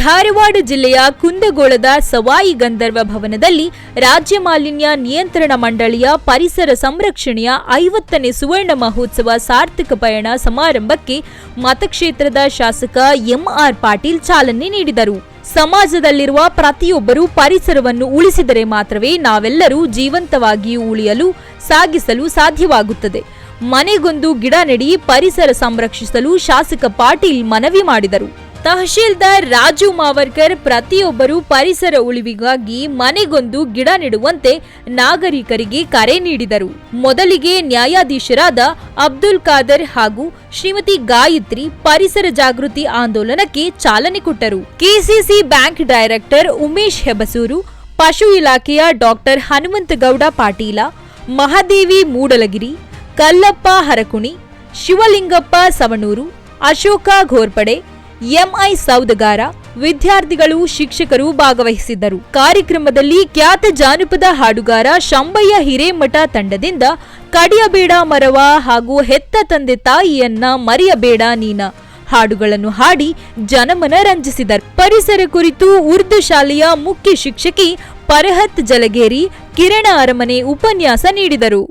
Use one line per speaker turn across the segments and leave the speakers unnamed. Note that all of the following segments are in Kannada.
ಧಾರವಾಡ ಜಿಲ್ಲೆಯ ಕುಂದಗೋಳದ ಸವಾಯಿ ಗಂಧರ್ವ ಭವನದಲ್ಲಿ ರಾಜ್ಯ ಮಾಲಿನ್ಯ ನಿಯಂತ್ರಣ ಮಂಡಳಿಯ ಪರಿಸರ ಸಂರಕ್ಷಣೆಯ ಐವತ್ತನೇ ಸುವರ್ಣ ಮಹೋತ್ಸವ ಸಾರ್ಥಕ ಪಯಣ ಸಮಾರಂಭಕ್ಕೆ ಮತಕ್ಷೇತ್ರದ ಶಾಸಕ ಎಂಆರ್ ಪಾಟೀಲ್ ಚಾಲನೆ ನೀಡಿದರು. ಸಮಾಜದಲ್ಲಿರುವ ಪ್ರತಿಯೊಬ್ಬರೂ ಪರಿಸರವನ್ನು ಉಳಿಸಿದರೆ ಮಾತ್ರವೇ ನಾವೆಲ್ಲರೂ ಜೀವಂತವಾಗಿಯೂ ಉಳಿಯಲು, ಸಾಗಿಸಲು ಸಾಧ್ಯವಾಗುತ್ತದೆ. ಮನೆಗೊಂದು ಗಿಡ ನೆಡಿ ಪರಿಸರ ಸಂರಕ್ಷಿಸಲು ಶಾಸಕ ಪಾಟೀಲ್ ಮನವಿ ಮಾಡಿದರು. ತಹಶೀಲ್ದಾರ್ ರಾಜು ಮಾವರ್ಕರ್ ಪ್ರತಿಯೊಬ್ಬರು ಪರಿಸರ ಉಳಿವಿಗಾಗಿ ಮನೆಗೊಂದು ಗಿಡ ನೆಡುವಂತೆ ನಾಗರಿಕರಿಗೆ ಕರೆ ನೀಡಿದರು. ಮೊದಲಿಗೆ ನ್ಯಾಯಾಧೀಶರಾದ ಅಬ್ದುಲ್ ಖಾದರ್ ಹಾಗೂ ಶ್ರೀಮತಿ ಗಾಯತ್ರಿ ಪರಿಸರ ಜಾಗೃತಿ ಆಂದೋಲನಕ್ಕೆ ಚಾಲನೆ ಕೊಟ್ಟರು. KCC bank director Umesh Hebsur ಪಶು ಇಲಾಖೆಯ ಡಾಕ್ಟರ್ ಹನುಮಂತಗೌಡ ಪಾಟೀಲ, ಮಹಾದೇವಿ ಮೂಡಲಗಿರಿ, ಕಲ್ಲಪ್ಪ ಹರಕುಣಿ, ಶಿವಲಿಂಗಪ್ಪ ಸವಣೂರು, ಅಶೋಕ ಘೋರ್ಪಡೆ ಎಂಐ ಸೌದಗಾರ, ವಿದ್ಯಾರ್ಥಿಗಳು, ಶಿಕ್ಷಕರು ಭಾಗವಹಿಸಿದ್ದರು. ಕಾರ್ಯಕ್ರಮದಲ್ಲಿ ಖ್ಯಾತ ಜಾನಪದ ಹಾಡುಗಾರ ಶಂಬಯ್ಯ ಹಿರೇಮಠ ತಂಡದಿಂದ ಕಡಿಯಬೇಡ ಮರವ ಹಾಗೂ ಹೆತ್ತ ತಂದೆ ತಾಯಿಯನ್ನ ಮರೆಯಬೇಡ ನೀನ ಹಾಡುಗಳನ್ನು ಹಾಡಿ ಜನಮನ ರಂಜಿಸಿದರು. ಪರಿಸರ ಕುರಿತು ಉರ್ದು ಶಾಲೆಯ ಮುಖ್ಯ ಶಿಕ್ಷಕಿ ಪರಹತ್ ಜಲಗೇರಿ ಕಿರಣ ಅರಮನೆ ಉಪನ್ಯಾಸ ನೀಡಿದರು.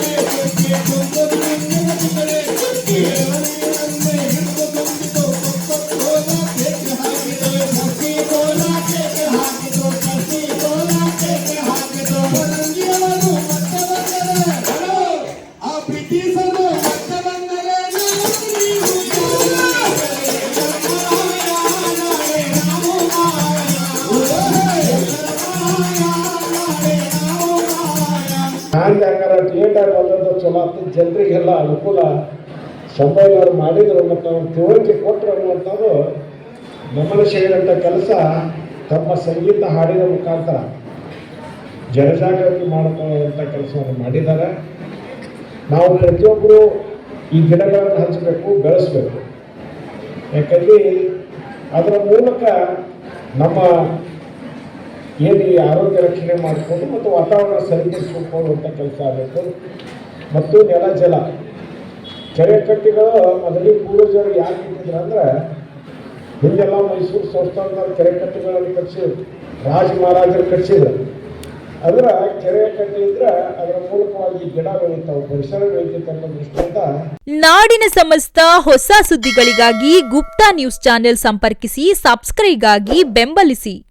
ಹಂಗೆ ಹಂಗಾರ ಥಿಯೇಟರ್ ಬಂದದ್ದು ಚಲೋ ಆಗ್ತದೆ ಜನರಿಗೆಲ್ಲ ಅನುಕೂಲ ಸಂಬೈನವ್ರು ಮಾಡಿದರು, ಮತ್ತು ಅವ್ರು ತಿಳುವಳಿಕೆ ಕೊಟ್ಟರು ಅನ್ನುವಂಥದ್ದು ನಮ್ಮನ್ನು ಸೆಳೆಯುವಂಥ ಕೆಲಸ ತಮ್ಮ ಸಂಗೀತ ಹಾಡಿನ ಮುಖಾಂತರ ಜನಜಾಗೃತಿ ಮಾಡಿಕೊಳ್ಳುವಂಥ ಕೆಲಸವನ್ನು ಮಾಡಿದ್ದಾರೆ. ನಾವು ಪ್ರತಿಯೊಬ್ಬರು ಈ ಗಿಡಗಳನ್ನು ಹಚ್ಚಬೇಕು ಬೆಳೆಸಬೇಕು. ಯಾಕಂದ್ರೆ ಅದರ ಮೂಲಕ ನಮ್ಮ ಏನು ಈ ಆರೋಗ್ಯ ರಕ್ಷಣೆ ಮಾಡಿಕೊಂಡು ಮತ್ತು ವಾತಾವರಣ ಸರಿಪಡಿಸಿಕೊಳ್ಳುವಂಥ ಕೆಲಸ ಆಗಬೇಕು. ಮತ್ತು ನೆಲ ಜಲ. ಕೆರೆ ಕಟ್ಟಿಗಳು ಮೊದಲಿ ಪೂರ್ವಜರು ಯಾಕೆ ಇಟ್ಟಿದ್ರು ಅಂದ್ರೆ, ಹಿಂದೆಲ್ಲ ಮೈಸೂರು ಸಂಸ್ಥಾನದ ಕೆರೆ ಕಟ್ಟಿಗಳನ್ನು ಕಟ್ಟಿಸಿದ್ರು. ರಾಜ ಮಹಾರಾಜರು ಕಟ್ಟಿಸಿದ್ರು. ಅದರ ಕೆರೆ ಕಟ್ಟಿದ್ರೆ ಅದರ ಮೂಲಕವಾಗಿ ಗಿಡ ಬೆಳೀತಾವೆ ಪರಿಸರ ಬೆಳೀತಕ್ಕಂಥ ದೃಷ್ಟಿಯಿಂದ.
ನಾಡಿನ ಸಮಸ್ತ ಹೊಸ ಸುದ್ದಿಗಳಿಗಾಗಿ ಗುಪ್ತಾ ನ್ಯೂಸ್ ಚಾನೆಲ್ ಸಂಪರ್ಕಿಸಿ, ಸಬ್ಸ್ಕ್ರೈಬ್ ಆಗಿ ಬೆಂಬಲಿಸಿ.